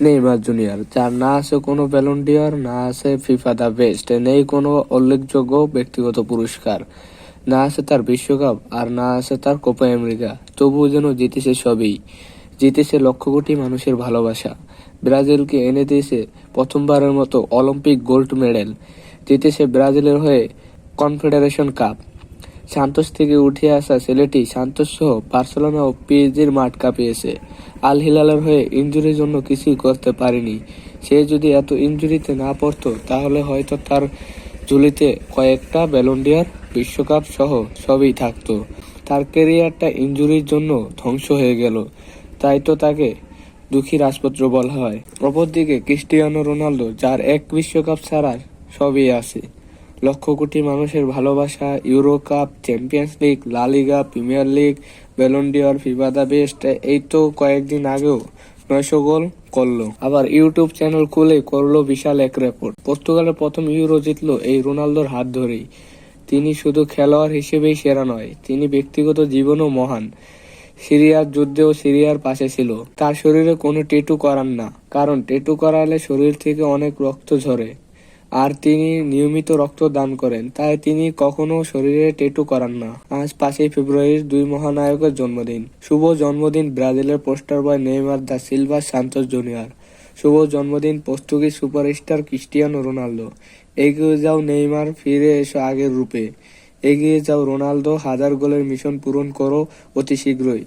Neymar junior, যার না আছে কোনো ব্যালন্ডিয়ার না আছে ফিফা দ্য বেস্ট নেই কোনো উল্লেখযোগ্য ব্যক্তিগত পুরস্কার। না আছে তার বিশ্বকাপ আর না আছে তার কোপা আমেরিকা তবুও যেন জিতেছে সবই। জিতেছে লক্ষ কোটি মানুষের ভালোবাসা। ব্রাজিলকে এনে দিয়েছে প্রথমবারের মতো অলিম্পিক গোল্ড মেডেল জিতেছে ব্রাজিলের হয়ে কনফেডারেশন কাপ সান্তোস থেকে উঠে আসা ছেলেটি সান্তোস সহ বার্সেলোনা ও পিএসজির মাঠ কাঁপিয়েছে। আল হিলালের হয়ে ইনজুরির জন্য কিছুই করতে পারেনি। সে যদি এত ইনজুরিতে না পড়তো, তাহলে হয়তো তার ঝুলিতে কয়েকটা ব্যালন্ডিয়ার বিশ্বকাপ সহ সবই থাকতো। তার কেরিয়ারটা ইনজুরির জন্য ধ্বংস হয়ে গেল। তাই তো তাকে দুঃখী রাজপত্র বলা হয়। অপরদিকে ক্রিস্টিয়ানো রোনালদো, যার এক বিশ্বকাপ ছাড়ার সবই আছে। লক্ষ কোটি মানুষের ভালোবাসা euro cup Champions League La Liga Premier League Ballon d'Or FIFA the best এই তো কয়েকদিন আগেও নয়শো গোল করল। আবার ইউটিউব চ্যানেল খুলে করল বিশাল এক রেকর্ড পর্তুগালের প্রথম ইউরো জিতলো এই রোনালদোর হাত ধরেই। তিনি শুধু খেলোয়াড় হিসেবেই সেরা নয়, তিনি ব্যক্তিগত জীবনও মহান। সিরিয়ার যুদ্ধেও সিরিয়ার পাশে ছিল। তার শরীরে কোনো টেটু করান না, কারণ টেটু করালে শরীর থেকে অনেক রক্ত ঝরে। আর তিনি নিয়মিত রক্ত দান করেন, তাই তিনি কখনো শরীরে টেটু করান না। আজ পাঁচই ফেব্রুয়ারির দুই মহানায়কের জন্মদিন। শুভ জন্মদিন ব্রাজিলের poster boy Neymar da Silva Santos junior. শুভ জন্মদিন পর্তুগিজ সুপারস্টার ক্রিস্টিয়ানো রোনালদো। এগিয়ে যাও নেইমার, ফিরে এসো আগের রূপে। এগিয়ে যাও রোনালদো, হাজার গোলের মিশন পূরণ করো অতি শীঘ্রই।